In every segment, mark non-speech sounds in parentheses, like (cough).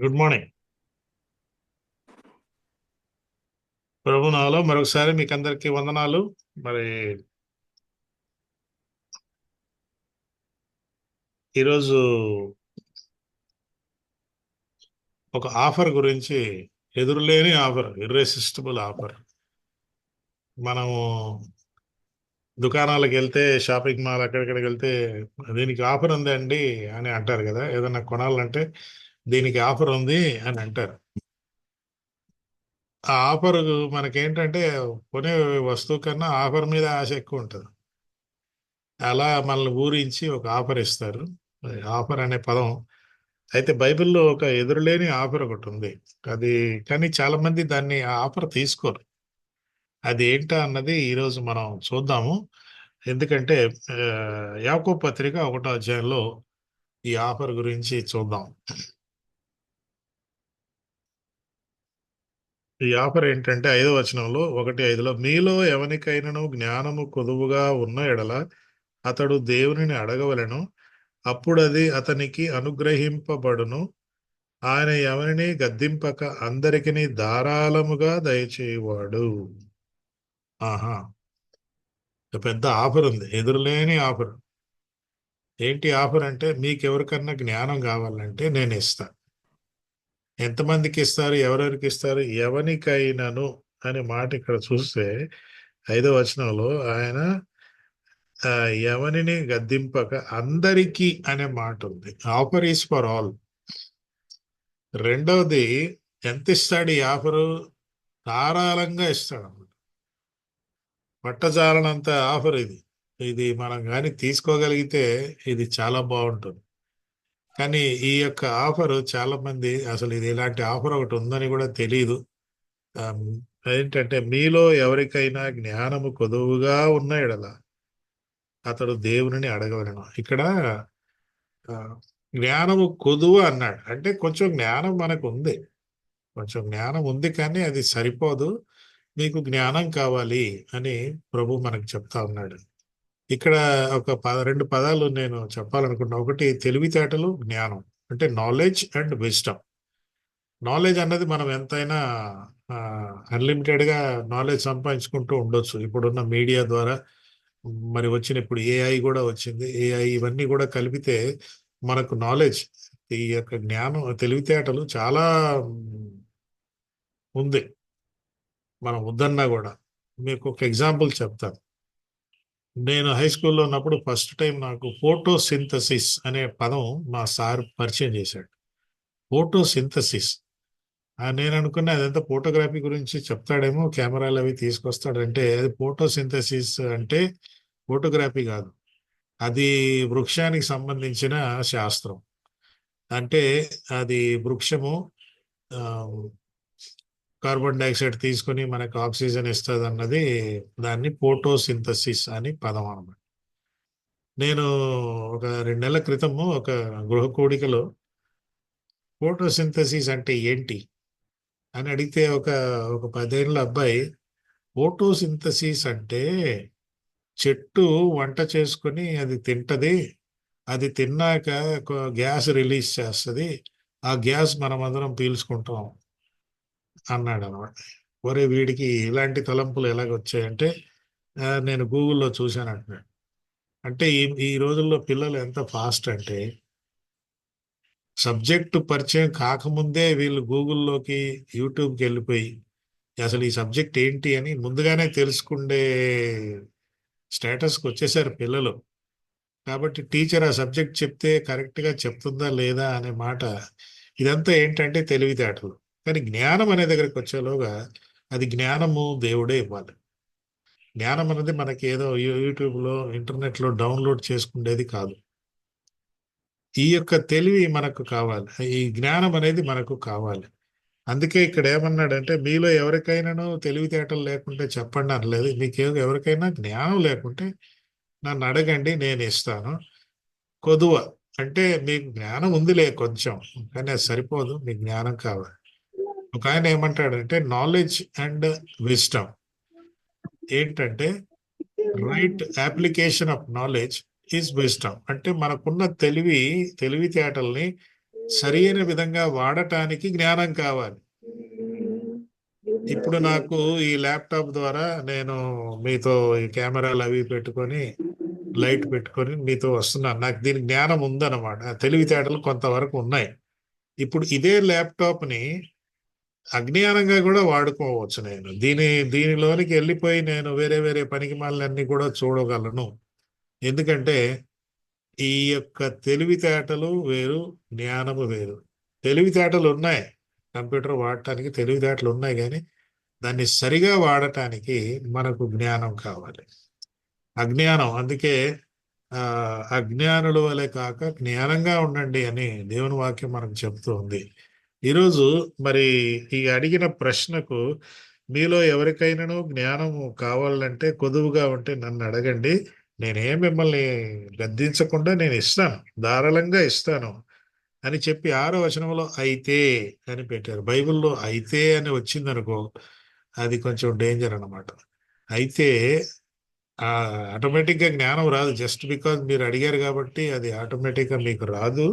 Good morning ప్రభు నాలో మరొకసారి మీకు అందరికీ వందనాలు. మరి ఈరోజు ఒక ఆఫర్ గురించి ఎదురులేని ఆఫర్ ఇర్రెసిస్టబుల్ ఆఫర్. మనము దుకాణాలకు వెళ్తే షాపింగ్ మాల్ అక్కడిక్కడికి వెళ్తే దీనికి ఆఫర్ ఉందండి అని అంటారు కదా ఏదైనా కొనాలంటే దీనికి ఆఫర్ ఉంది అని అంటారు. ఆ ఆఫర్ మనకేంటంటే కొనే వస్తువు కన్నా ఆఫర్ మీద ఆశ ఎక్కువ ఉంటుంది. అలా మనల్ని ఊరించి ఒక ఆఫర్ ఇస్తారు. ఆఫర్ అనే పదం. అయితే బైబిల్లో ఒక ఎదురులేని ఆఫర్ ఒకటి ఉంది. అది కానీ చాలా మంది దాన్ని ఆ ఆఫర్ తీసుకోరు. అది ఏంటా అన్నది ఈరోజు మనం చూద్దాము. ఎందుకంటే యాకో పత్రిక ఒకటో అధ్యాయంలో ఈ ఆఫర్ గురించి చూద్దాం. ఈ ఆఫర్ ఏంటంటే ఐదో వచనంలో ఒకటి ఐదులో మీలో ఎవనికైనను జ్ఞానము కొదువుగా ఉన్న ఎడల అతడు దేవునిని అడగవలను. అప్పుడు అది అతనికి అనుగ్రహింపబడును. ఆయన ఎవరిని గద్దింపక అందరికిని ధారాళముగా దయచేయవాడు. ఆహా! ఒక పెద్ద ఆఫర్ ఉంది. ఎదురులేని ఆఫర్. ఏంటి ఆఫర్ అంటే మీకు ఎవరికన్నా జ్ఞానం కావాలంటే నేను ఇస్తాను ఎంతమందికి ఇస్తారు ఎవరెవరికి ఇస్తారు ఎవనికైనాను అనే మాట ఇక్కడ చూస్తే ఐదో వచనంలో ఆయన ఆ, ఎవరిని గద్దింపక అందరికీ అనే మాట ఉంది. Offer is for all. రెండవది ఎంత ఇస్తాడు ఈ ఆఫరు? ధారాళంగా ఇస్తాడు అన్నమాట పట్టజాలనంత ఆఫర్ ఇది. ఇది మనం కానీ తీసుకోగలిగితే ఇది చాలా బాగుంటుంది. కానీ ఈ యొక్క ఆఫర్ చాలా మంది అసలు ఇది ఇలాంటి ఆఫర్ ఒకటి ఉందని కూడా తెలియదు ఏంటంటే మీలో ఎవరికైనా జ్ఞానము కొదువుగా ఉన్న ఎడల అతడు దేవుని అడగవలను. ఇక్కడ జ్ఞానము కొదువు అన్నాడు. అంటే కొంచెం జ్ఞానం మనకు ఉంది. కొంచెం జ్ఞానం ఉంది కానీ అది సరిపోదు. మీకు జ్ఞానం కావాలి అని ప్రభు మనకు చెప్తా ఉన్నాడు. ఇక్కడ ఒక పద రెండు పదాలు నేను చెప్పాలనుకున్నా ఒకటి తెలివితేటలు జ్ఞానం. అంటే నాలెడ్జ్ అండ్ విజ్డమ్ నాలెడ్జ్ అన్నది మనం ఎంతైనా అన్లిమిటెడ్గా నాలెడ్జ్ సంపాదించుకుంటూ ఉండొచ్చు. ఇప్పుడున్న మీడియా ద్వారా మరి వచ్చిన ఇప్పుడు ఏఐ కూడా వచ్చింది. ఏఐ ఇవన్నీ కూడా కలిపితే మనకు నాలెడ్జ్ ఈ యొక్క జ్ఞానం తెలివితేటలు చాలా ఉంది. మనం వద్దన్నా కూడా. మీకు ఒక ఎగ్జాంపుల్ చెప్తాను. నేను హై స్కూల్లో ఉన్నప్పుడు ఫస్ట్ టైం నాకు ఫోటో సింథసిస్ అనే పదం మా సార్ పరిచయం చేశాడు. ఫోటో సింథసిస్ నేను అనుకున్నా అదంతా ఫోటోగ్రఫీ గురించి చెప్తాడేమో కెమెరాలు అవి తీసుకొస్తాడంటే అది ఫోటో సింథసిస్ అంటే ఫోటోగ్రఫీ కాదు. అది వృక్షానికి సంబంధించిన శాస్త్రం. అంటే అది వృక్షము కార్బన్ డైఆక్సైడ్ తీసుకొని మనకు ఆక్సిజన్ ఇస్తుంది అన్నది దాన్ని పోటోసింథసిస్ అని పదం అన్నమాట. నేను ఒక రెండు నెలల క్రితము ఒక గృహ కూడికలో ఫోటోసింథసిస్ అంటే ఏంటి అని అడిగితే ఒక ఒక పదేళ్ళ అబ్బాయి ఫోటోసింథసిస్ అంటే చెట్టు వంట చేసుకొని అది తింటది అది తిన్నాక ఒక గ్యాస్ రిలీజ్ చేస్తుంది ఆ గ్యాస్ మనం అందరం పీల్చుకుంటాం. అన్నాడు అనమాట ఒరే వీడికి ఇలాంటి తలంపులు ఎలాగ వచ్చాయంటే నేను గూగుల్లో చూశాను అంటున్నాడు అంటే ఈ ఈ రోజుల్లో పిల్లలు ఎంత ఫాస్ట్ అంటే సబ్జెక్టు పరిచయం కాకముందే వీళ్ళు గూగుల్లోకి యూట్యూబ్కి వెళ్ళిపోయి అసలు ఈ సబ్జెక్ట్ ఏంటి అని ముందుగానే తెలుసుకుండే స్టేటస్కి వచ్చేసారు పిల్లలు. కాబట్టి టీచర్ ఆ సబ్జెక్ట్ చెప్తే కరెక్ట్గా చెప్తుందా లేదా అనే మాట ఇదంతా ఏంటంటే తెలివితేటలు. కానీ జ్ఞానం అనే దగ్గరికి వచ్చేలోగా అది జ్ఞానము దేవుడే ఇవ్వాలి. జ్ఞానం అనేది మనకి ఏదో యూట్యూబ్లో ఇంటర్నెట్లో డౌన్లోడ్ చేసుకునేది కాదు. ఈ యొక్క తెలివి మనకు కావాలి. ఈ జ్ఞానం అనేది మనకు కావాలి. అందుకే ఇక్కడ ఏమన్నాడంటే మీలో ఎవరికైనాను తెలివితేటలు లేకుంటే చెప్పండి అనలేదు. మీకు ఎవరికైనా జ్ఞానం లేకుంటే నన్ను అడగండి నేను ఇస్తాను. కొదువ అంటే మీకు జ్ఞానం ఉందిలే కొంచెం. కానీ అది సరిపోదు మీకు జ్ఞానం కావాలి. ఒక ఆయన ఏమంటాడంటే నాలెడ్జ్ అండ్ విజ్డమ్ ఏంటంటే right application of knowledge is wisdom అంటే మనకున్న తెలివి తెలివితేటల్ని సరైన విధంగా వాడటానికి జ్ఞానం కావాలి. ఇప్పుడు నాకు ఈ ల్యాప్టాప్ ద్వారా నేను మీతో ఈ కెమెరాలు అవి పెట్టుకొని లైట్ పెట్టుకొని మీతో వస్తున్నాను. నాకు దీని జ్ఞానం ఉందన్నమాట. తెలివితేటలు కొంతవరకు ఉన్నాయి. ఇప్పుడు ఇదే ల్యాప్టాప్ని అజ్ఞానంగా కూడా వాడుకోవచ్చు నేను. దీని దీనిలోనికి వెళ్ళిపోయి నేను వేరే వేరే పనికి మాలన్నీ కూడా చూడగలను. ఎందుకంటే ఈ యొక్క తెలివితేటలు వేరు జ్ఞానము వేరు. తెలివితేటలు ఉన్నాయి. కంప్యూటర్ వాడటానికి తెలివితేటలు ఉన్నాయి కానీ దాన్ని సరిగా వాడటానికి మనకు జ్ఞానం కావాలి. అజ్ఞానం అందుకే అజ్ఞానుల వలె కాక జ్ఞానంగా ఉండండి అని దేవుని వాక్యం మనకు చెప్తూ ఉంది. ఈరోజు మరి ఈ అడిగిన ప్రశ్నకు మీలో ఎవరికైనాను జ్ఞానం కావాలంటే కొదువుగా ఉంటే నన్ను అడగండి. నేనేం మిమ్మల్ని గద్దించకుండా నేను ఇస్తాను ధారాళంగా ఇస్తాను అని చెప్పి ఆరో వచనంలో అయితే అని పెట్టారు. బైబిల్లో అయితే అని వచ్చిందనుకో అది కొంచెం డేంజర్ అనమాట అయితే ఆటోమేటిక్గా జ్ఞానం రాదు. జస్ట్ బికాజ్ మీరు అడిగారు కాబట్టి అది ఆటోమేటిక్గా మీకు రాదు.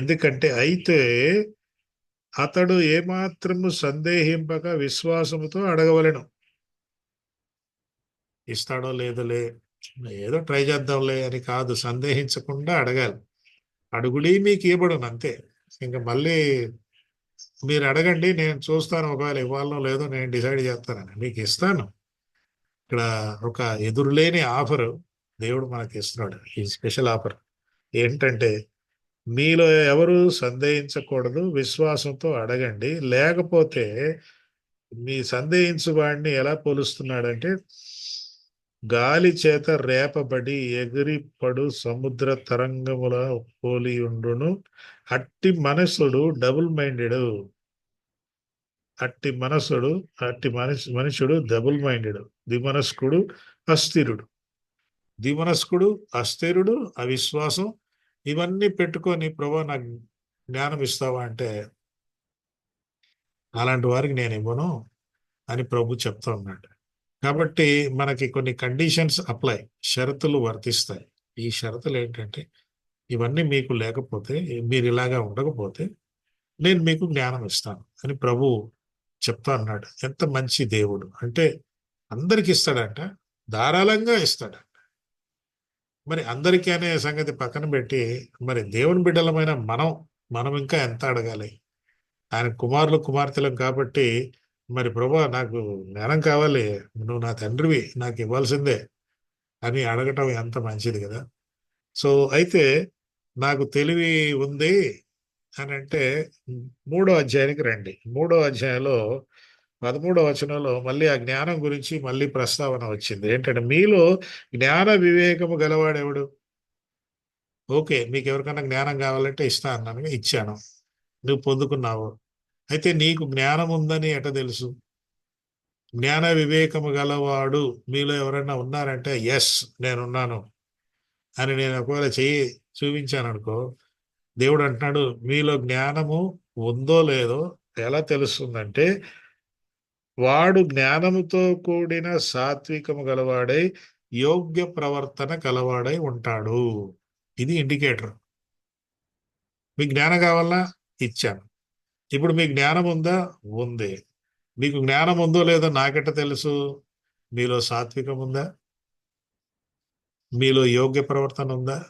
ఎందుకంటే అయితే అతడు ఏమాత్రము సందేహింపక విశ్వాసముతో అడగవలను. ఇస్తాడో లేదులే ఏదో ట్రై చేద్దాంలే అని కాదు సందేహించకుండా అడగాలి. అడుగుడి మీకు ఇవ్వబడును అంతే. ఇంకా మళ్ళీ మీరు అడగండి నేను చూస్తాను ఒకవేళ ఇవ్వాలో లేదో నేను డిసైడ్ చేస్తానని. మీకు ఇస్తాను ఇక్కడ ఒక ఎదురులేని ఆఫర్ దేవుడు మనకి ఇస్తున్నాడు ఈ స్పెషల్ ఆఫర్. ఏంటంటే మీలో ఎవరు సందేహించకూడదు విశ్వాసంతో అడగండి. లేకపోతే మీ సందేహించు వాడిని ఎలా పోలుస్తున్నాడంటే గాలి చేత రేపబడి ఎగిరి పడు సముద్ర తరంగముల పోలియుండును అట్టి మనసుడు డబుల్ మైండెడ్. అట్టి మనసుడు అట్టి మనిషి మనుషుడు డబుల్ మైండెడ్. దిమనస్కుడు అస్థిరుడు. దిమనస్కుడు అస్థిరుడు అవిశ్వాసం ఇవన్నీ పెట్టుకొని ప్రభా నాకు జ్ఞానం ఇస్తావా అంటే అలాంటి వారికి నేను ఇవ్వను అని ప్రభు చెప్తా ఉన్నాడు. కాబట్టి మనకి కొన్ని కండిషన్స్ అప్లై షరతులు వర్తిస్తాయి. ఈ షరతులు ఏంటంటే ఇవన్నీ మీకు లేకపోతే మీరు ఇలాగా ఉండకపోతే నేను మీకు జ్ఞానం ఇస్తాను అని ప్రభు చెప్తా అన్నాడు ఎంత మంచి దేవుడు. అంటే అందరికి ఇస్తాడంట ధారాళంగా ఇస్తాడు. మరి అందరికీ అనే సంగతి పక్కన పెట్టి మరి దేవుని బిడ్డలమైన మనం మనం ఇంకా ఎంత అడగాలి? ఆయన కుమారులు కుమార్తెలం కాబట్టి మరి ప్రభా నాకు జ్ఞానం కావాలి నువ్వు నా తండ్రివి నాకు ఇవ్వాల్సిందే అని అడగటం ఎంత మంచిది కదా? సో అయితే నాకు తెలివి ఉంది అని అంటే మూడో అధ్యాయానికి రండి. మూడో అధ్యాయంలో పదమూడో వచనంలో మళ్ళీ ఆ జ్ఞానం గురించి మళ్ళీ ప్రస్తావన వచ్చింది. ఏంటంటే మీలో జ్ఞాన వివేకము గలవాడెవడు ఓకే మీకు ఎవరికైనా జ్ఞానం కావాలంటే ఇస్తా అన్నాను ఇచ్చాను. నువ్వు పొందుకున్నావు. అయితే నీకు జ్ఞానం ఉందని ఎట తెలుసు? జ్ఞాన వివేకము గలవాడు మీలో ఎవరైనా ఉన్నారంటే ఎస్ నేనున్నాను అని నేను ఒకవేళ చెయ్యి చూపించాను అనుకో దేవుడు అంటున్నాడు మీలో జ్ఞానము ఉందో లేదో ఎలా తెలుస్తుందంటే వాడు జ్ఞానముతో కూడిన సాత్వికము గలవాడై యోగ్య ప్రవర్తన కలవాడై ఉంటాడు. ఇది ఇండికేటర్. మీకు జ్ఞానం కావాలా? ఇచ్చాను. ఇప్పుడు మీకు జ్ఞానం ఉందా? ఉంది. మీకు జ్ఞానం ఉందో లేదో నాకెట్ట తెలుసు? మీలో సాత్వికం ఉందా? మీలో యోగ్య ప్రవర్తన ఉందా?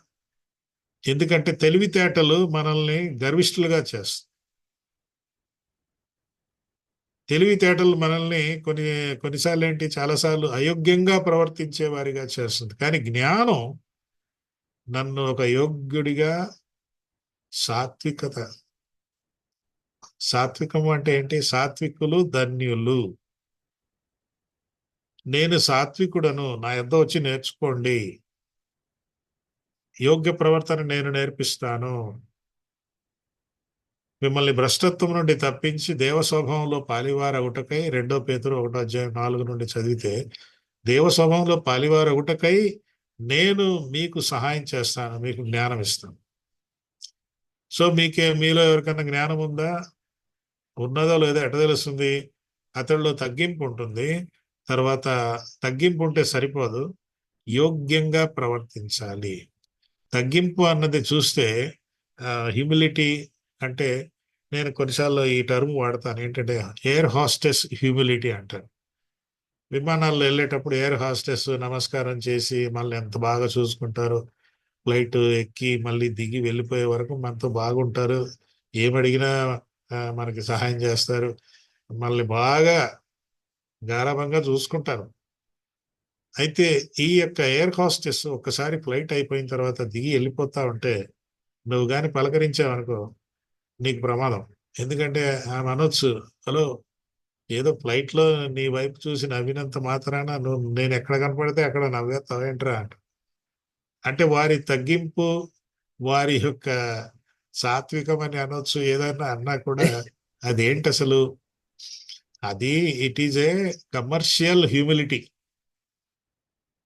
ఎందుకంటే తెలివితేటలు మనల్ని గర్విష్ఠులుగా చేస్తాయి. తెలివితేటలు మనల్ని కొన్ని కొన్నిసార్లు ఏంటి చాలాసార్లు అయోగ్యంగా ప్రవర్తించే వారిగా చేస్తుంది. కానీ జ్ఞానం నన్ను ఒక యోగ్యుడిగా సాత్వికత సాత్వికం అంటే ఏంటి? సాత్వికులు ధన్యులు. నేను సాత్వికుడను నా యొద్ద వచ్చి నేర్చుకోండి. యోగ్య ప్రవర్తన నేను నేర్పిస్తాను. మిమ్మల్ని భ్రష్టత్వం నుండి తప్పించి దేవ స్వభావంలో ఒకటకై రెండో పేతురు ఒకటో అధ్యాయం నాలుగు నుండి చదివితే దేవ స్వభావంలో ఒకటకై నేను మీకు సహాయం చేస్తాను మీకు జ్ఞానం ఇస్తాను. సో మీకే మీలో ఎవరికైనా జ్ఞానం ఉందా? ఉన్నదో లేదో ఎట తెలుస్తుంది? అతడిలో తగ్గింపు ఉంటుంది. తర్వాత తగ్గింపు ఉంటే సరిపోదు. యోగ్యంగా ప్రవర్తించాలి. తగ్గింపు అన్నది చూస్తే హ్యూమిలిటీ అంటే నేను కొన్నిసార్లు ఈ టర్మ్ వాడతాను. ఏంటంటే ఎయిర్ హాస్టెస్ హ్యూమిలిటీ అంటారు. విమానాల్లో వెళ్ళేటప్పుడు ఎయిర్ హాస్టెస్ నమస్కారం చేసి మళ్ళీ ఎంత బాగా చూసుకుంటారు ఫ్లైట్ ఎక్కి మళ్ళీ దిగి వెళ్ళిపోయే వరకు మనతో బాగుంటారు. ఏమడిగినా మనకి సహాయం చేస్తారు. మళ్ళీ బాగా గారాభంగా చూసుకుంటారు. అయితే ఈ యొక్క ఎయిర్ హాస్టెస్ ఒక్కసారి ఫ్లైట్ అయిపోయిన తర్వాత దిగి వెళ్ళిపోతా ఉంటే నువ్వు కానీ పలకరించావనుకో నీకు ప్రమాదం. ఎందుకంటే ఆమె అనొచ్చు హలో ఏదో ఫ్లైట్లో నీ వైపు చూసి నవ్వినంత మాత్రాన నువ్వు నేను ఎక్కడ కనపడితే అక్కడ నవ్వేస్తావేంట్రా అంట. అంటే వారి తగ్గింపు వారి యొక్క సాత్వికం అని అనొచ్చు ఏదైనా అన్నా కూడా (laughs) అదేంటి అసలు? అది it is a commercial humility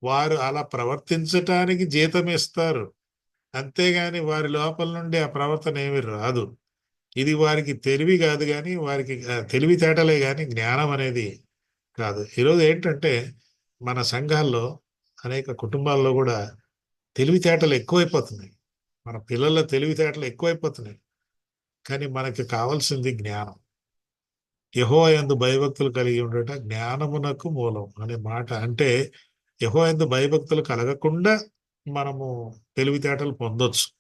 వారు అలా ప్రవర్తించటానికి జీతం ఇస్తారు అంతేగాని వారి లోపల నుండి ఆ ప్రవర్తన ఏమి రాదు. ఇది వారికి తెలివి కాదు కానీ వారికి తెలివితేటలే కానీ జ్ఞానం అనేది కాదు. ఈరోజు ఏంటంటే మన సంఘాల్లో అనేక కుటుంబాల్లో కూడా తెలివితేటలు ఎక్కువైపోతున్నాయి. మన పిల్లల తెలివితేటలు ఎక్కువైపోతున్నాయి. కానీ మనకి కావాల్సింది జ్ఞానం. యహో ఎందు భయభక్తులు కలిగి ఉండట జ్ఞానమునకు మూలం అనే మాట. అంటే యహో ఎందు భయభక్తులు కలగకుండా మనము తెలివితేటలు పొందొచ్చు.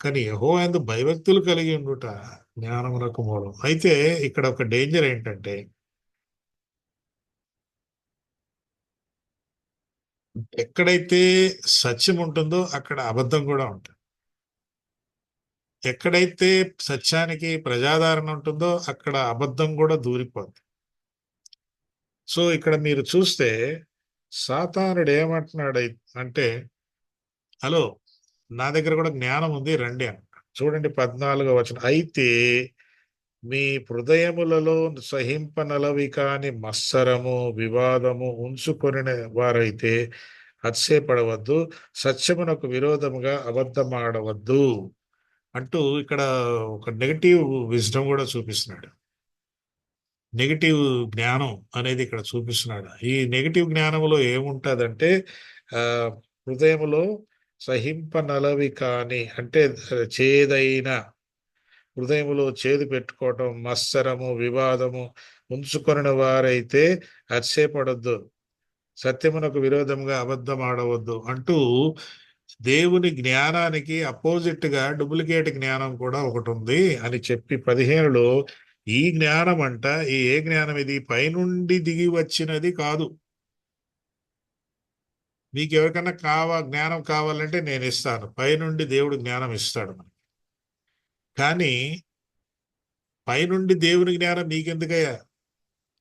కానీ యహో ఎందు భయభక్తులు కలిగి ఉండుట జ్ఞానమునకు మూలం. అయితే ఇక్కడ ఒక డేంజర్ ఏంటంటే ఎక్కడైతే సత్యం ఉంటుందో అక్కడ అబద్ధం కూడా ఉంటుంది. ఎక్కడైతే సత్యానికి ప్రజాదరణ ఉంటుందో అక్కడ అబద్ధం కూడా దూరిపోద్ది. సో ఇక్కడ మీరు చూస్తే సాతానుడు ఏమంటున్నాడు అంటే హలో నా దగ్గర కూడా జ్ఞానం ఉంది రండి అంట చూడండి పద్నాలుగో వచనం. అయితే మీ హృదయములలో సహింపనలవి కాని మత్సరము వివాదము ఉంచుకొని వారైతే అత్సేపడవద్దు సత్యమునకు విరోధముగా అబద్ధమాడవద్దు. అంటూ ఇక్కడ ఒక నెగటివ్ విజ్డమ్ కూడా చూపిస్తున్నాడు. నెగటివ్ జ్ఞానం అనేది ఇక్కడ చూపిస్తున్నాడు. ఈ నెగటివ్ జ్ఞానంలో ఏముంటుందంటే హృదయంలో హృదయములో సహింపనలవి కాని అంటే చేదైన హృదయములో చేదు పెట్టుకోవటం మత్సరము వివాదము ఉంచుకొనిన వారైతే అర్చేపడద్దు సత్యమునకు విరోధంగా అబద్ధం ఆడవద్దు అంటూ దేవుని జ్ఞానానికి అపోజిట్గా డూప్లికేట్ జ్ఞానం కూడా ఒకటి ఉంది అని చెప్పి పదిహేనులో ఈ జ్ఞానం అంట ఈ ఏ జ్ఞానం ఇది పైనుండి దిగి వచ్చినది కాదు. మీకు ఎవరికైనా కావా జ్ఞానం కావాలంటే నేను ఇస్తాను పైనుండి దేవుడు జ్ఞానం ఇస్తాడు మనకి. కానీ పైనుండి దేవుని జ్ఞానం నీకెందుకయ్యా?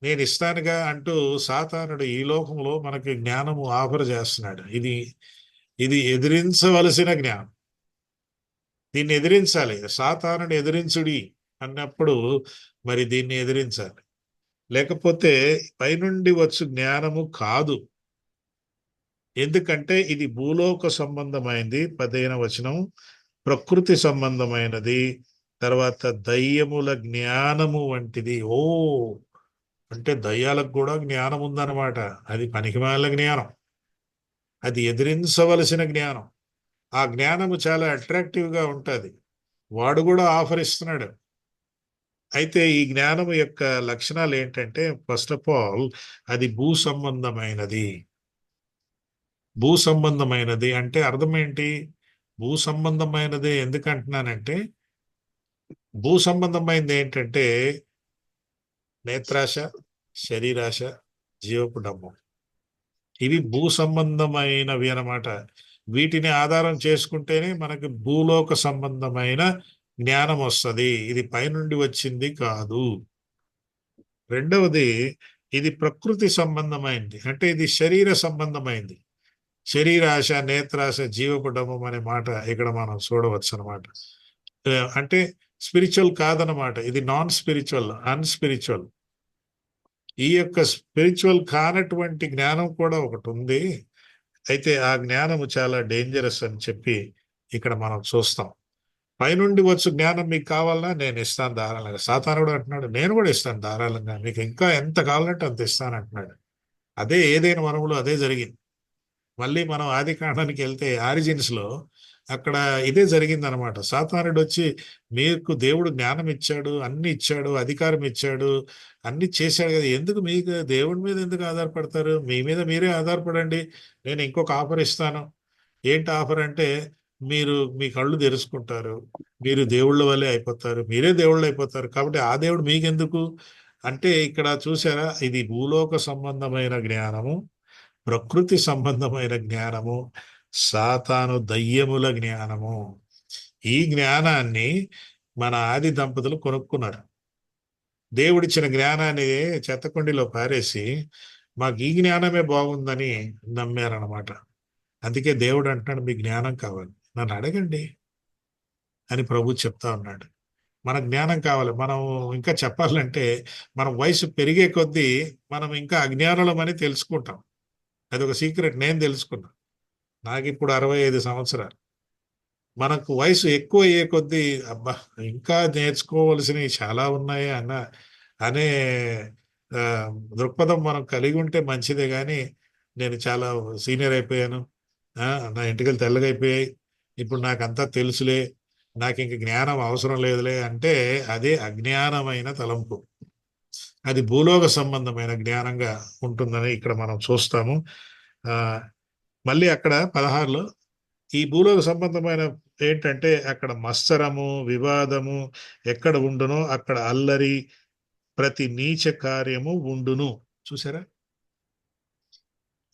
నేను ఇస్తానుగా అంటూ సాతానుడు ఈ లోకంలో మనకి జ్ఞానము ఆఫర్ చేస్తున్నాడు. ఇది ఇది ఎదిరించవలసిన జ్ఞానం. దీన్ని ఎదిరించాలి. సాతానుడు ఎదిరించుడి అన్నప్పుడు మరి దీన్ని ఎదిరించాలి. లేకపోతే పైనుండి వచ్చు జ్ఞానము కాదు. ఎందుకంటే ఇది భూలోక సంబంధమైనది పదిహేన వచనం. ప్రకృతి సంబంధమైనది. తర్వాత దయ్యముల జ్ఞానము వంటిది. ఓ! అంటే దయ్యాలకు కూడా జ్ఞానం ఉందన్నమాట. అది పనికిమాల జ్ఞానం. అది ఎదిరించవలసిన జ్ఞానం. ఆ జ్ఞానము చాలా అట్రాక్టివ్గా ఉంటుంది. వాడు కూడా ఆఫర్ ఇస్తున్నాడు. అయితే ఈ జ్ఞానము యొక్క లక్షణాలు ఏంటంటే ఫస్ట్ ఆఫ్ ఆల్ అది భూ సంబంధమైనది. భూ సంబంధమైనది అంటే అర్థం ఏంటి భూ సంబంధమైనది ఎందుకు అంటున్నానంటే భూ సంబంధమైనది ఏంటంటే నేత్రాశ శరీరాశ జీవపు డమ్మం ఇవి భూ సంబంధమైనవి అన్నమాట. వీటిని ఆధారం చేసుకుంటేనే మనకి భూలోక సంబంధమైన జ్ఞానం వస్తుంది. ఇది పైనుండి వచ్చింది కాదు. రెండవది ఇది ప్రకృతి సంబంధమైంది. అంటే ఇది శరీర సంబంధమైంది. శరీరాశ నేత్రాశ జీవపడమం అనే మాట ఇక్కడ మనం చూడవచ్చు అనమాట అంటే స్పిరిచువల్ కాదనమాట ఇది నాన్ స్పిరిచువల్ అన్స్పిరిచువల్. ఈ యొక్క స్పిరిచువల్ కానటువంటి జ్ఞానం కూడా ఒకటి ఉంది. అయితే ఆ జ్ఞానము చాలా డేంజరస్ అని చెప్పి ఇక్కడ మనం చూస్తాం. పైనుండి వచ్చు జ్ఞానం మీకు కావాలన్నా నేను ఇస్తాను ధారాళంగా. కూడా అంటున్నాడు నేను కూడా ఇస్తాను ధారాళంగా. మీకు ఇంకా ఎంత కావాలంటే అంత ఇస్తాను అంటున్నాడు. అదే ఏదైనా వనములో అదే జరిగింది. మళ్ళీ మనం ఆది కాండానికి వెళ్తే ఆరిజిన్స్లో అక్కడ ఇదే జరిగింది అనమాట సాతానుడు వచ్చి మీకు దేవుడు జ్ఞానం ఇచ్చాడు అన్ని ఇచ్చాడు అధికారం ఇచ్చాడు అన్ని చేశాడు కదా ఎందుకు మీకు దేవుడి మీద ఎందుకు ఆధారపడతారు? మీ మీద మీరే ఆధారపడండి నేను ఇంకొక ఆఫర్ ఇస్తాను. ఏంటి ఆఫర్ అంటే మీరు మీ కళ్ళు తెరుచుకుంటారు మీరు దేవుళ్ళ వల్లే అయిపోతారు మీరే దేవుళ్ళు అయిపోతారు కాబట్టి ఆ దేవుడు మీకెందుకు? అంటే ఇక్కడ చూసారా ఇది భూలోక సంబంధమైన జ్ఞానము. ప్రకృతి సంబంధమైన జ్ఞానము సాతాను దయ్యముల జ్ఞానము. ఈ జ్ఞానాన్ని మన ఆది దంపతులు కొనుక్కున్నారు. దేవుడిచ్చిన జ్ఞానాన్ని చెత్తకుండిలో పారేసి మాకు ఈ జ్ఞానమే బాగుందని నమ్మారనమాట అందుకే దేవుడు అంటున్నాడు మీ జ్ఞానం కావాలి. నన్ను అడగండి అని ప్రభు చెప్తా ఉన్నాడు. మన జ్ఞానం కావాలి. మనం ఇంకా చెప్పాలంటే మన వయసు పెరిగే కొద్దీ మనం ఇంకా అజ్ఞానులమని తెలుసుకుంటాం. అది ఒక సీక్రెట్ నేను తెలుసుకున్నా. నాకు ఇప్పుడు అరవై ఐదు సంవత్సరాలు. మనకు వయసు ఎక్కువ అయ్యే కొద్దీ అబ్బా ఇంకా నేర్చుకోవలసినవి చాలా ఉన్నాయి అన్న అనే దృక్పథం మనం కలిగి ఉంటే మంచిదే కానీ నేను చాలా సీనియర్ అయిపోయాను. నా ఇంటికలు తెల్లగైపోయాయి ఇప్పుడు ఇప్పుడు నాకంతా తెలుసులే. నాకు ఇంక జ్ఞానం అవసరం లేదులే అంటే అదే అజ్ఞానమైన తలంపు. అది భూలోక సంబంధమైన జ్ఞానంగా ఉంటుందని ఇక్కడ మనం చూస్తాము. ఆ మళ్ళీ అక్కడ పదహారులో ఈ భూలోక సంబంధమైన ఏంటంటే అక్కడ మత్సరము వివాదము ఎక్కడ ఉండునో అక్కడ అల్లరి ప్రతి నీచ కార్యము ఉండును. చూసారా?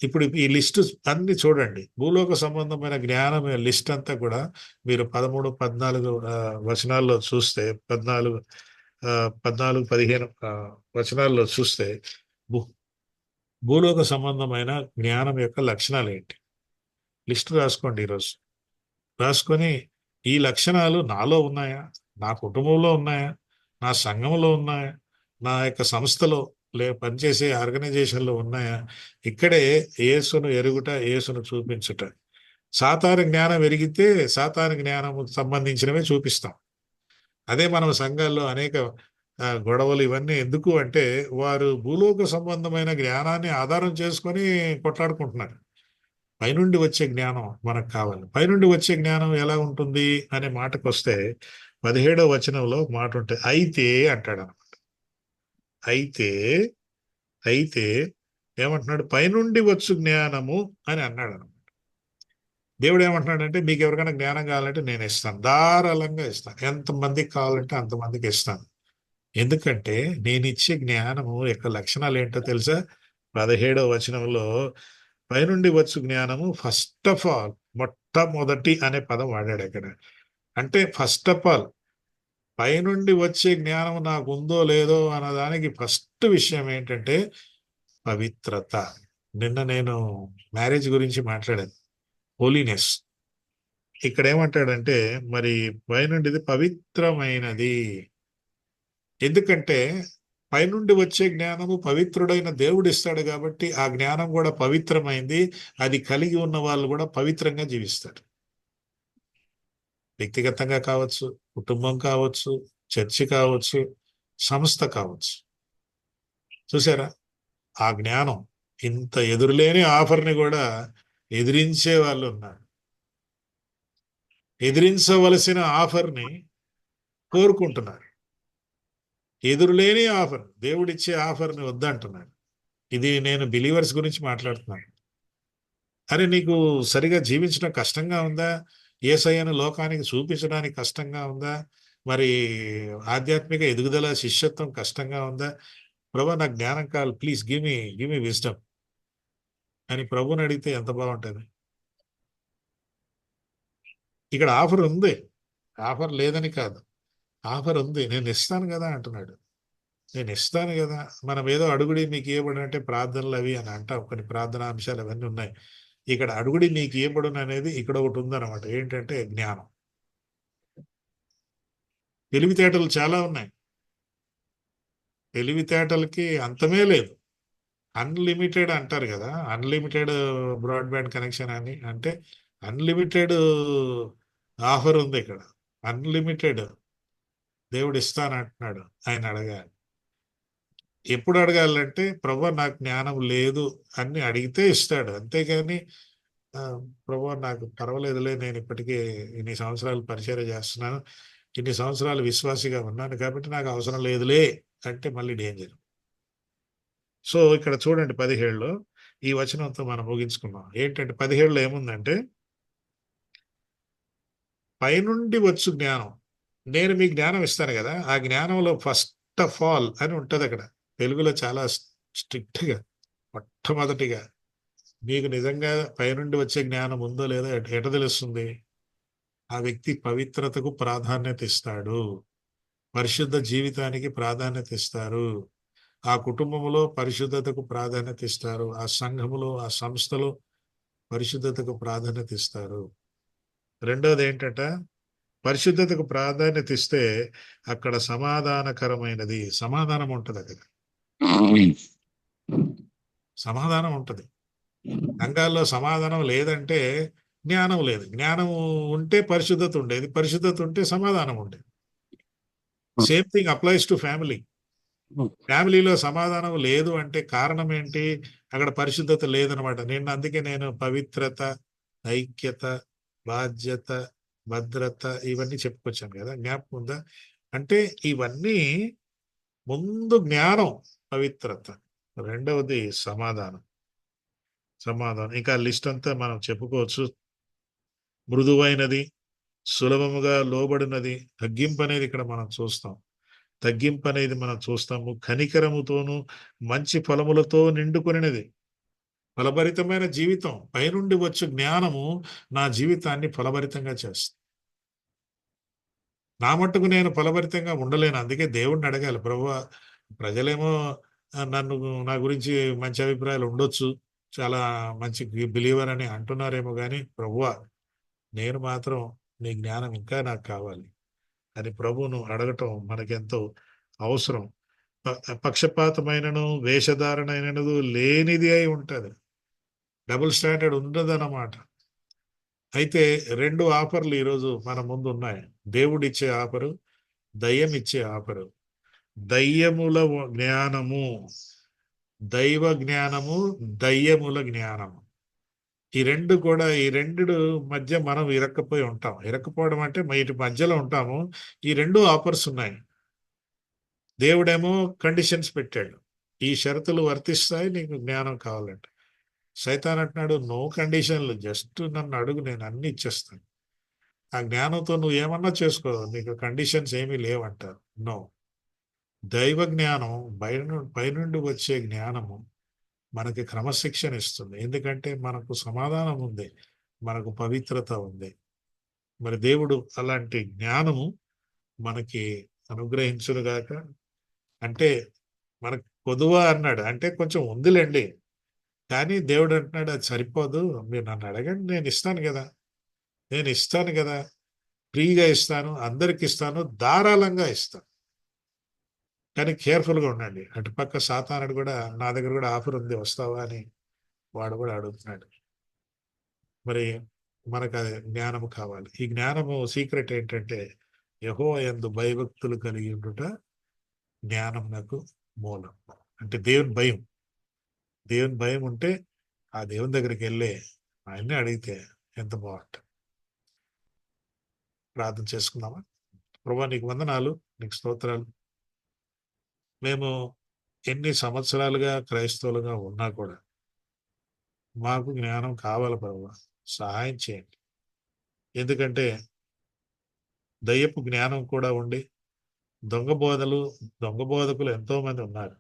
ఇప్పుడు ఈ లిస్ట్ అన్ని చూడండి. భూలోక సంబంధమైన జ్ఞానం లిస్ట్ అంతా కూడా మీరు పదమూడు పద్నాలుగు వచనాల్లో చూస్తే పద్నాలుగు పద్నాలుగు పదిహేను వచనాల్లో చూస్తే భూ భూలోక సంబంధమైన జ్ఞానం యొక్క లక్షణాలు ఏంటి? లిస్ట్ రాసుకోండి ఈరోజు. రాసుకొని ఈ లక్షణాలు నాలో ఉన్నాయా? నా కుటుంబంలో ఉన్నాయా? నా సంఘంలో ఉన్నాయా? నా యొక్క సంస్థలో లే పనిచేసే ఆర్గనైజేషన్లో ఉన్నాయా? ఇక్కడే ఏసును ఎరుగుట యేసును చూపించుట. సాతాను జ్ఞానం ఎరిగితే సాతాను జ్ఞానం సంబంధించినవే చూపిస్తాం. అదే మనం సంఘాల్లో అనేక గొడవలు ఇవన్నీ ఎందుకు అంటే వారు భూలోక సంబంధమైన జ్ఞానాన్ని ఆధారం చేసుకొని కొట్లాడుకుంటున్నారు. పైనుండి వచ్చే జ్ఞానం మనకు కావాలి. పైనుండి వచ్చే జ్ఞానం ఎలా ఉంటుంది అనే మాటకు వస్తే పదిహేడవ వచనంలో మాట ఉంటుంది అయితే అంటాడు అనమాట అయితే అయితే ఏమంటున్నాడు? పైనుండి వచ్చు జ్ఞానము అని అన్నాడు అనమాట దేవుడు ఏమంటున్నాడంటే మీకు ఎవరికైనా జ్ఞానం కావాలంటే నేను ఇస్తాను. ధారాళంగా ఇస్తాను. ఎంతమందికి కావాలంటే అంతమందికి ఇస్తాను. ఎందుకంటే నేను ఇచ్చే జ్ఞానము యొక్క లక్షణాలు ఏంటో తెలుసా? పదిహేడవ వచనంలో పైనుండి వచ్చు జ్ఞానము ఫస్ట్ ఆఫ్ ఆల్ మొట్టమొదటి అనే పదం వాడాడు అక్కడ అంటే ఫస్ట్ ఆఫ్ ఆల్ పైనుండి వచ్చే జ్ఞానం నాకు ఉందో లేదో అన్నదానికి ఫస్ట్ విషయం ఏంటంటే పవిత్రత. నిన్న నేను మ్యారేజ్ గురించి మాట్లాడాను. హోలీనెస్. ఇక్కడ ఏమంటాడంటే మరి పైనుండిది పవిత్రమైనది. ఎందుకంటే పైనుండి వచ్చే జ్ఞానము పవిత్రుడైన దేవుడు ఇస్తాడు కాబట్టి ఆ జ్ఞానం కూడా పవిత్రమైంది. అది కలిగి ఉన్న వాళ్ళు కూడా పవిత్రంగా జీవిస్తారు. వ్యక్తిగతంగా కావచ్చు కుటుంబం కావచ్చు చర్చి కావచ్చు సంస్థ కావచ్చు. చూసారా? ఆ జ్ఞానం ఇంత ఎదురులేని ఆఫర్ని కూడా ఎదిరించే వాళ్ళు ఉన్నారు. ఎదిరించవలసిన ఆఫర్ని కోరుకుంటున్నారు. ఎదురులేని ఆఫర్ దేవుడిచ్చే ఆఫర్ని వద్దంటున్నాడు ఇది నేను బిలీవర్స్ గురించి మాట్లాడుతున్నాను. అరే నీకు సరిగా జీవించడం కష్టంగా ఉందా? ఏసయ్యను లోకానికి చూపించడానికి కష్టంగా ఉందా? మరి ఆధ్యాత్మిక ఎదుగుదల శిష్యత్వం కష్టంగా ఉందా? ప్రభా నాకు జ్ఞానం కావాలి please give me give me wisdom. అని ప్రభుని అడిగితే ఎంత బాగుంటుంది? ఇక్కడ ఆఫర్ ఉంది. ఆఫర్ లేదని కాదు. ఆఫర్ ఉంది. నేను ఇస్తాను కదా అంటున్నాడు. నేను ఇస్తాను కదా. మనం ఏదో అడుగుడి నీకు ఇవ్వబడి అంటే ప్రార్థనలు అవి అని అంటాం. కొన్ని ప్రార్థనా అంశాలు అవన్నీ ఉన్నాయి. ఇక్కడ అడుగుడి నీకు ఇవ్వబడును అనేది ఇక్కడ ఒకటి ఉందన్నమాట. ఏంటంటే జ్ఞానం. తెలివితేటలు చాలా ఉన్నాయి. తెలివితేటలకి అంతమే లేదు. అన్లిమిటెడ్ అంటారు కదా. అన్లిమిటెడ్ బ్రాడ్బ్యాండ్ కనెక్షన్ అని. అంటే అన్లిమిటెడ్ ఆఫర్ ఉంది ఇక్కడ. అన్లిమిటెడ్ దేవుడు ఇస్తానంటున్నాడు. ఆయన అడగాలి. ఎప్పుడు అడగాలంటే ప్రభు నాకు జ్ఞానం లేదు అని అడిగితే ఇస్తాడు. అంతేగాని ప్రభు నాకు పర్వాలేదులే నేను ఇప్పటికీ ఇన్ని సంవత్సరాలు పరిచయం చేస్తున్నాను. ఇన్ని సంవత్సరాలు విశ్వాసిగా ఉన్నాను కాబట్టి నాకు అవసరం లేదులే అంటే మళ్ళీ డేంజర్. సో, ఇక్కడ చూడండి 17లో ఈ వచనంతో మనం ముగించుకున్నాం ఏంటంటే 17లో ఏముందంటే పైనుండి వచ్చు జ్ఞానం. నేను మీ జ్ఞానం ఇస్తాను కదా ఆ జ్ఞానంలో ఫస్ట్ ఆఫ్ ఆల్ అని ఉంటుంది అక్కడ తెలుగులో చాలా స్ట్రిక్ట్‌గా మొట్టమొదటిగా మీకు నిజంగా పైనుండి వచ్చే జ్ఞానం ఉందో లేదో ఎట తెలుస్తుంది? ఆ వ్యక్తి పవిత్రతకు ప్రాధాన్యత ఇస్తాడు. పరిశుద్ధ జీవితానికి ప్రాధాన్యత ఇస్తారు. ఆ కుటుంబంలో పరిశుద్ధతకు ప్రాధాన్యత ఇస్తారు. ఆ సంఘములో, ఆ సంస్థలో పరిశుద్ధతకు ప్రాధాన్యత ఇస్తారు. రెండోది ఏంటంటే పరిశుద్ధతకు ప్రాధాన్యత ఇస్తే అక్కడ సమాధానకరమైనది సమాధానం ఉంటదక్కడ. సమాధానం ఉంటది. సంఘాల్లో సమాధానం లేదంటే జ్ఞానం లేదు. జ్ఞానం ఉంటే పరిశుద్ధత ఉండేది. పరిశుద్ధత ఉంటే సమాధానం ఉండేది. Same thing applies to family. ఫ్యామిలీలో సమాధానం లేదు అంటే కారణం ఏంటి? అక్కడ పరిశుద్ధత లేదనమాట. నేను అందుకే నేను పవిత్రత, ఐక్యత, బాధ్యత, భద్రత ఇవన్నీ చెప్పుకొచ్చాను కదా జ్ఞాపకం ఉందా? అంటే ఇవన్నీ ముందు జ్ఞానం, పవిత్రత. రెండవది సమాధానం. సమాధానం. ఇంకా లిస్ట్ అంతా మనం చెప్పుకోవచ్చు. మృదువైనది, సులభముగా లోబడినది, తగ్గింపు అనేది ఇక్కడ మనం చూస్తాం. తగ్గింపు అనేది మనం చూస్తాము. కనికరముతోను, మంచి ఫలములతో నిండుకొనినది. ఫలభరితమైన జీవితం. పైనుండి వచ్చు జ్ఞానము నా జీవితాన్ని ఫలభరితంగా చేస్తుంది. నా మట్టుకు నేను ఫలభరితంగా ఉండలేను. అందుకే దేవుడిని అడగాలి. ప్రభు ప్రజలేమో నన్ను నా గురించి మంచి అభిప్రాయాలు ఉండొచ్చు. చాలా మంచి బిలీవర్ అని అంటున్నారేమో కానీ ప్రభువా నేను మాత్రం నీ జ్ఞానం ఇంకా నాకు కావాలి. అని ప్రభువును అడగటం మనకెంతో అవసరం. ప పక్షపాతమైనను, వేషధారణైనను లేనిది అయి ఉంటుంది డబుల్ స్టాండర్డ్ ఉండదన్నమాట. అయితే రెండు ఆఫర్‌లు ఈరోజు మన ముందు ఉన్నాయి దేవుడిచ్చే ఆఫరు, దయ్యం ఇచ్చే ఆఫరు. దయ్యముల వ జ్ఞానము, దైవ జ్ఞానము, దయ్యముల జ్ఞానము. ఈ రెండు కూడా ఈ రెండు మధ్య మనం ఇరక్కపోయి ఉంటాం. ఇరక్కపోవడం అంటే వీటి మధ్యలో ఉంటాము. ఈ రెండు ఆఫర్స్ ఉన్నాయి. దేవుడేమో కండిషన్స్ పెట్టాడు. ఈ షరతులు వర్తిస్తాయి నీకు జ్ఞానం కావాలంటే. సైతాన్ అంటున్నాడు నో కండిషన్‌లు జస్ట్ నన్ను అడుగు నేను అన్ని ఇచ్చేస్తాను. ఆ జ్ఞానంతో నువ్వు ఏమన్నా చేసుకో. నీకు కండిషన్స్ ఏమీ లేవంటారు. నో. దైవ జ్ఞానం బయట పైనుండి వచ్చే జ్ఞానము మనకి క్రమశిక్షణ ఇస్తుంది. ఎందుకంటే మనకు సమాధానం ఉంది. మనకు పవిత్రత ఉంది. మరి దేవుడు అలాంటి జ్ఞానము మనకి అనుగ్రహించునుగాక అంటే మనకు పొదువా అన్నాడు. అంటే కొంచెం ఉందిలెండి. కానీ దేవుడు అంటున్నాడు అది సరిపోదు. మీరు నన్ను అడగండి నేను ఇస్తాను కదా నేను ఇస్తాను కదా ఫ్రీగా ఇస్తాను. అందరికి ఇస్తాను ధారాళంగా ఇస్తాను. కానీ కేర్‌ఫుల్‌గా ఉండండి. అటుపక్క సాతానుడు కూడా నా దగ్గర కూడా ఆఫర్ ఉంది వస్తావా అని వాడు కూడా అడుగుతున్నాడు. మరి మనకు అది జ్ఞానము కావాలి. ఈ జ్ఞానము సీక్రెట్ ఏంటంటే యహో ఎందు భయభక్తులు కలిగి ఉండుట నాకు మూలం. అంటే దేవుని భయం. దేవుని భయం ఉంటే ఆ దేవుని దగ్గరికి వెళ్ళే ఆయన్ని అడిగితే ఎంత బాగుంటుంది ప్రార్థన చేసుకుందామా? ప్రభా నీకు వందనాలు. నీకు స్తోత్రాలు. మేము ఎన్ని సంవత్సరాలుగా క్రైస్తవులుగా ఉన్నా కూడా మాకు జ్ఞానం కావాలి ప్రభు సహాయం చేయండి. ఎందుకంటే దయ్యపు జ్ఞానం కూడా ఉండి దొంగ బోధలు, దొంగ బోధకులు ఎంతోమంది ఉన్నారు.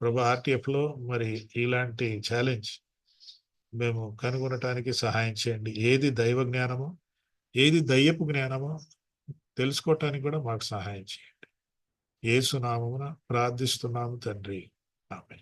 ప్రభు ఆర్టీఎఫ్లో మరి ఇలాంటి ఛాలెంజ్ మేము కనుగొనటానికి సహాయం చేయండి. ఏది దైవ జ్ఞానమో, ఏది దయ్యపు జ్ఞానమో తెలుసుకోవటానికి కూడా మాకు సహాయం చేయండి. ఏసునామమున ప్రార్థిస్తున్నాము తండ్రి. ఆమె